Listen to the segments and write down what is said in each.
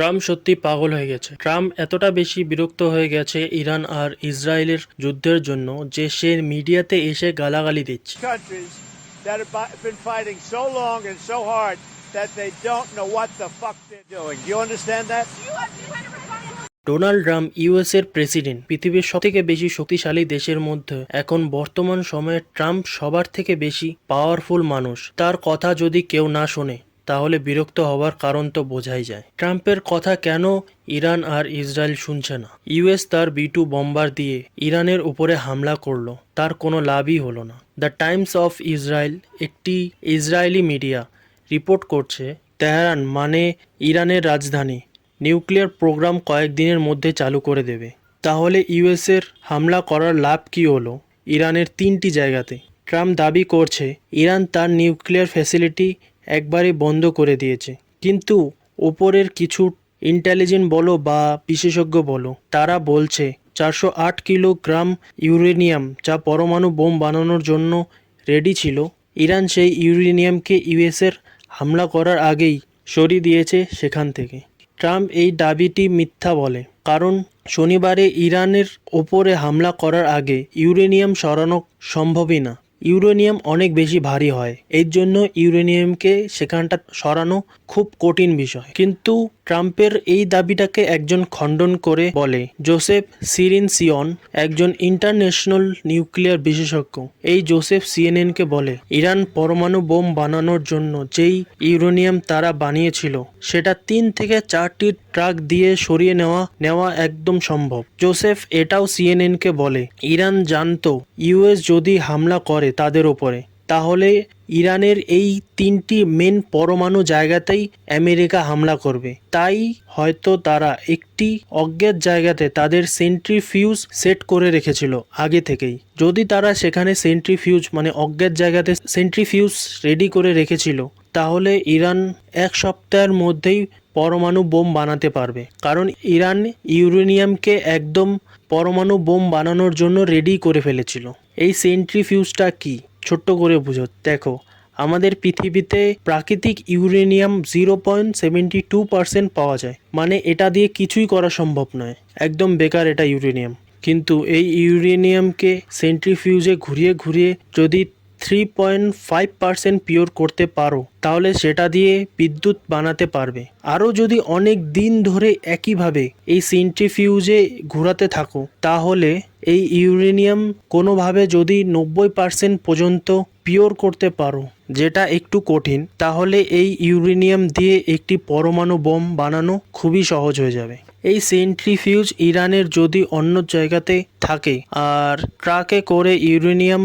Trump সত্যি পাগল হয়ে গেছে। ট্রাম্প এতটা বেশি বিরক্ত হয়ে গেছে ইরান আর ইসরায়েলের যুদ্ধের জন্য যে সে মিডিয়াতে এসে গালাগালি দিচ্ছে? ডোনাল্ড ট্রাম্প ইউএস এর প্রেসিডেন্ট পৃথিবীর সব থেকে বেশি শক্তিশালী দেশের মধ্যে এখন বর্তমান সময়ে ট্রাম্প সবার থেকে বেশি পাওয়ারফুল মানুষ। তার কথা যদি কেউ না শোনে তাহলে বিরক্ত হওয়ার কারণ তো বোঝাই যায়। ট্রাম্পের কথা কেন ইরান আর ইসরায়েল শুনছে না? ইউএস তার বি টু বম্বার দিয়ে ইরানের উপরে হামলা করল, তার কোনো লাভই হলো না। দ্য টাইমস অফ ইসরায়েল, একটি ইসরায়েলি মিডিয়া, রিপোর্ট করছে, তেহরান মানে ইরানের রাজধানী, নিউক্লিয়ার প্রোগ্রাম কয়েকদিনের মধ্যে চালু করে দেবে। তাহলে ইউএসের হামলা করার লাভ কী হলো ইরানের তিনটি জায়গাতে? ট্রাম্প দাবি করছে, ইরান তার নিউক্লিয়ার ফ্যাসিলিটি একবারে বন্ধ করে দিয়েছে। কিন্তু ওপরের কিছু ইন্টেলিজেন্ট বলো বা বিশেষজ্ঞ বলো, তারা বলছে চারশো আট কিলোগ্রাম ইউরেনিয়াম যা পরমাণু বোম বানানোর জন্য রেডি ছিল। ইরান সেই ইউরেনিয়ামকে ইউএসের হামলা করার আগেই সরিয়ে দিয়েছে সেখান থেকে। ট্রাম্প এই দাবিটি মিথ্যা বলে, কারণ শনিবারে ইরানের ওপরে হামলা করার আগে ইউরেনিয়াম সরানো সম্ভবই না। ইউরেনিয়াম অনেক বেশি ভারী হয়। এর জন্য ইউরেনিয়ামকে সেখানটা সরানো খুব কঠিন বিষয়। কিন্তু ট্রাম্পের এই দাবিটাকে একজন খণ্ডন করে বলে, জোসেফ সিরিন সিয়ন একজন ইন্টারন্যাশনাল নিউক্লিয়ার বিশেষজ্ঞ। এই জোসেফ সিএনএনকে বলে, ইরান পরমাণু বোম বানানোর জন্য যেই ইউরেনিয়াম তারা বানিয়েছিল, সেটা তিন থেকে চারটি ট্রাক দিয়ে সরিয়ে নেওয়া নেওয়া একদম সম্ভব। জোসেফ এটাও সিএনএনকে বলে, ইরান জানতো, ইউএস যদি হামলা করে তাদের ওপরে তাহলে ইরানের এই তিনটি মেন পরমাণু জায়গাতেই আমেরিকা হামলা করবে। তাই হয়তো তারা একটি অজ্ঞাত জায়গাতে তাদের সেন্ট্রিফিউজ সেট করে রেখেছিল আগে থেকেই। যদি তারা সেখানে সেন্ট্রিফিউজ মানে অজ্ঞাত জায়গাতে সেন্ট্রিফিউজ রেডি করে রেখেছিল, তাহলে ইরান এক সপ্তাহের মধ্যেই পরমাণু বোম বানাতে পারবে। কারণ ইরান ইউরেনিয়ামকে একদম পরমাণু বোম বানানোর জন্য রেডি করে ফেলেছিল। এই সেন্ট্রিফিউজটা কি? ছোট্ট করে বুঝো। দেখো, আমাদের পৃথিবীতে প্রাকৃতিক uranium zero point seventy two percent পাওয়া যায়। মানে এটা দিয়ে কিছুই করা সম্ভব নয়। একদম বেকার এটা ইউরেনিয়াম। কিন্তু এই ইউরেনিয়ামকে সেন্ট্রিফিউজে ঘুরিয়ে ঘুরিয়ে যদি three point five percent pure করতে পারো, তাহলে সেটা দিয়ে বিদ্যুৎ বানাতে পারবে। আরও যদি অনেক দিন ধরে একইভাবে এই সেন্ট্রিফিউজে ঘোরাতে থাকো, তাহলে এই ইউরেনিয়াম কোনোভাবে যদি নব্বই পার্সেন্ট পর্যন্ত পিওর করতে পারো, যেটা একটু কঠিন, তাহলে এই ইউরেনিয়াম দিয়ে একটি পরমাণু বোম বানানো খুবই সহজ হয়ে যাবে। এই সেন্ট্রিফিউজ ইরানের যদি অন্য জায়গাতে থাকে, আর ট্রাকে করে ইউরেনিয়াম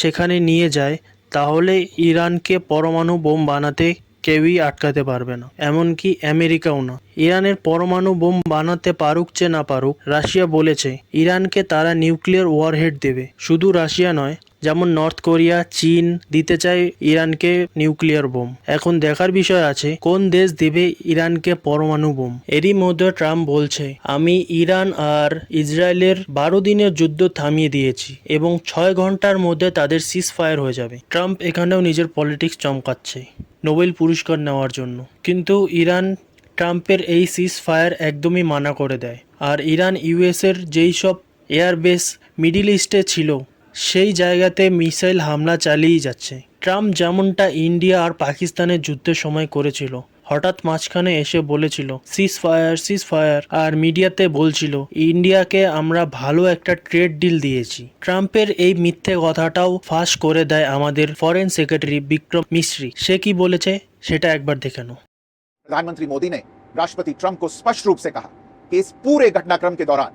সেখানে নিয়ে যায়, তাহলে ইরানকে পরমাণু বোম বানাতে কেউই আটকাতে পারবে না। এমনকি আমেরিকাও না। ইরানের পরমাণু বোম বানাতে পারুক চে না পারুক, রাশিয়া বলেছে, ইরানকে তারা নিউক্লিয়ার ওয়ারহেড দেবে। শুধু রাশিয়া নয় যেমন নর্থ কোরিয়া, চীন দিতে চায় ইরানকে নিউক্লিয়ার বোম। এখন দেখার বিষয় আছে, কোন দেশ দেবে ইরানকে পরমাণু বোম? এরই মধ্যে ট্রাম্প বলছে, আমি ইরান আর ইসরায়েলের বারো দিনের যুদ্ধ থামিয়ে দিয়েছি এবং ছয় ঘণ্টার মধ্যে তাদের সিজ ফায়ার হয়ে যাবে। ট্রাম্প এখানেও নিজের পলিটিক্স চমকাচ্ছে, নোবেল পুরস্কার নেওয়ার জন্য। কিন্তু ইরান ট্রাম্পের এই সিজ ফায়ার একদমই মানা করে দেয়। আর ইরান, ইউএসের যেই সব এয়ারবেস মিডিল ইস্টে ছিল সেই জায়গাতে মিসাইল হামলা চালিয়েই যাচ্ছে ট্রাম্প যেমনটা ইন্ডিয়া আর পাকিস্তানের যুদ্ধের সময় করেছিল হঠাৎ মাঝখানে এসে বলেছিল সিজ ফায়ার সিজ ফায়ার আর মিডিয়াতে বলছিল ইন্ডিয়াকে আমরা ভালো একটা ট্রেড ডিল দিয়েছি ট্রাম্পের এই মিথ্যে কথাটাও ফাঁস করে দেয় আমাদের ফরেন সেক্রেটারি বিক্রম মিশ্রি সে কি বলেছে সেটা একবার দেখে নাও प्रधानमंत्री मोदी ने राष्ट्रपति ट्रंप को स्पष्ट रूप से कहा कि इस पूरे घटनाक्रम के दौरान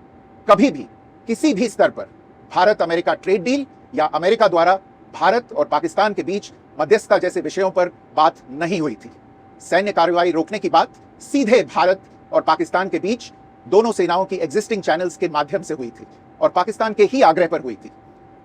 कभी भी किसी भी स्तर पर भारत अमेरिका ट्रेड डील या अमेरिका द्वारा भारत और पाकिस्तान के बीच मध्यस्थता जैसे विषयों पर बात नहीं हुई थी। सैन्य कार्रवाई रोकने की बात सीधे भारत और पाकिस्तान के बीच दोनों सेनाओं की एग्जिस्टिंग चैनल्स के माध्यम से हुई थी और पाकिस्तान के ही आग्रह पर हुई थी।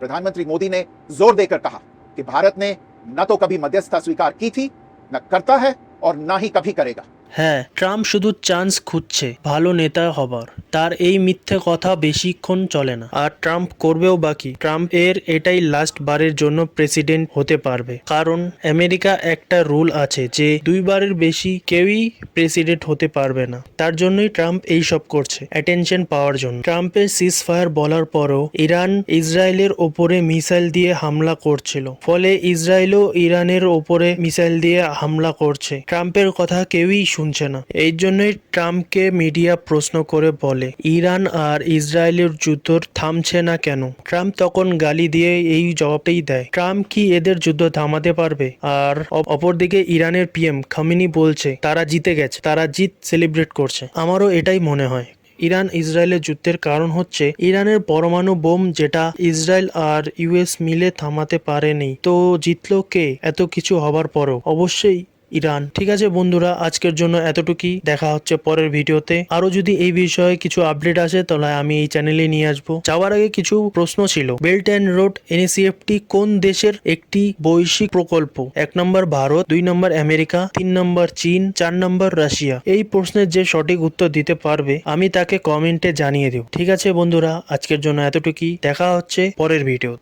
प्रधानमंत्री मोदी ने ज़ोर देकर कहा कि भारत ने न तो कभी मध्यस्थता स्वीकार की थी, न करता है और न ही कभी करेगा। হ্যাঁ ট্রাম্প শুধু চান্স খুঁজছে, ভালো নেতা হবার। তার এই মিথ্যে কথা বেশিক্ষণ চলে না। আর ট্রাম্প করবেও বাকি ট্রাম্প এর এটাই লাস্ট বারের জন্য প্রেসিডেন্ট হতে পারবে। কারণ আমেরিকা একটা রুল আছে যে দুইবারের বেশি কেউই প্রেসিডেন্ট হতে পারবে না। তার জন্যই ট্রাম্প এই সব করছে অ্যাটেনশন পাওয়ার জন্য। ট্রাম্পের সিজ ফায়ার বলার পরও ইরান ইসরায়েলের ওপরে মিসাইল দিয়ে হামলা করছিল। ফলে ইসরায়েলও ইরানের ওপরে মিসাইল দিয়ে হামলা করছে। ট্রাম্পের কথা কেউই শুনছে না। এই জন্যই ট্রাম্পকে মিডিয়া প্রশ্ন করে বলে, ইরান আর ইসরায়েলের যুদ্ধ থামছে না কেন? ট্রাম্প তখন গালি দিয়ে এই জবাবটাই দেয়। ট্রাম্প কি এদের যুদ্ধ থামাতে পারবে? আর অপ- অপরদিকে ইরানের পিএম খামিনি বলছে, তারা জিতে গেছে, তারা জিত সেলিব্রেট করছে। আমারও এটাই মনে হয়। ইরান ইসরায়েলের যুদ্ধের কারণ হচ্ছে, ইরানের পরমাণু বোম যেটা ইসরায়েল আর ইউএস মিলে থামাতে পারেনি। তো জিতলো কে? এত কিছু হবার পরও। অবশ্যই ইরান। ঠিক আছে বন্ধুরা, আজকের জন্য এতটুকুই। দেখা হচ্ছে পরের ভিডিওতে। আরও যদি এই বিষয়ে কিছু আপডেট আসে, তাহলে আমি এই চ্যানেলে নিয়ে আসব। যাওয়ার আগে কিছু প্রশ্ন ছিল। বেল্ট অ্যান্ড রোড এনএসিএফটি কোন দেশের একটি বৈশ্বিক প্রকল্প? এক নম্বর ভারত, দুই নম্বর আমেরিকা, তিন নম্বর চীন, চার নম্বর রাশিয়া। এই প্রশ্নের যে সঠিক উত্তর দিতে পারবে, আমি তাকে কমেন্টে জানিয়ে দেব। ঠিক আছে বন্ধুরা, আজকের জন্য এতটুকুই। দেখা হচ্ছে পরের ভিডিও